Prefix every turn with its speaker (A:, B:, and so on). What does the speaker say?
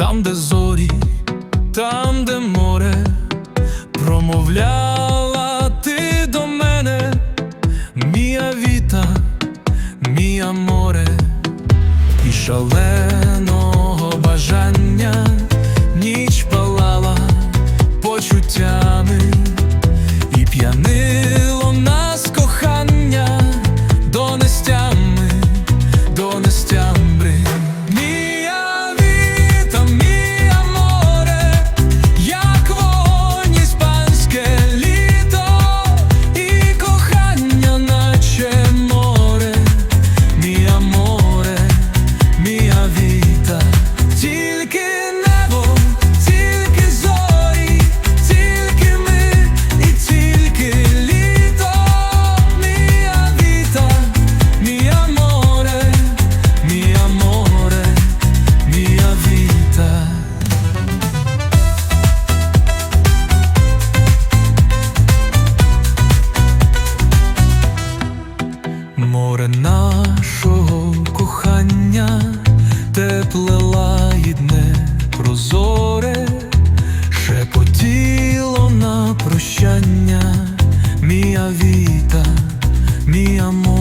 A: там, де зорі, там, де море, промовляла ти до мене, мія віта, мія море і шале. Море нашого кохання, тепле лагідне, прозоре, шепотіло на прощання, мія віта, мія море,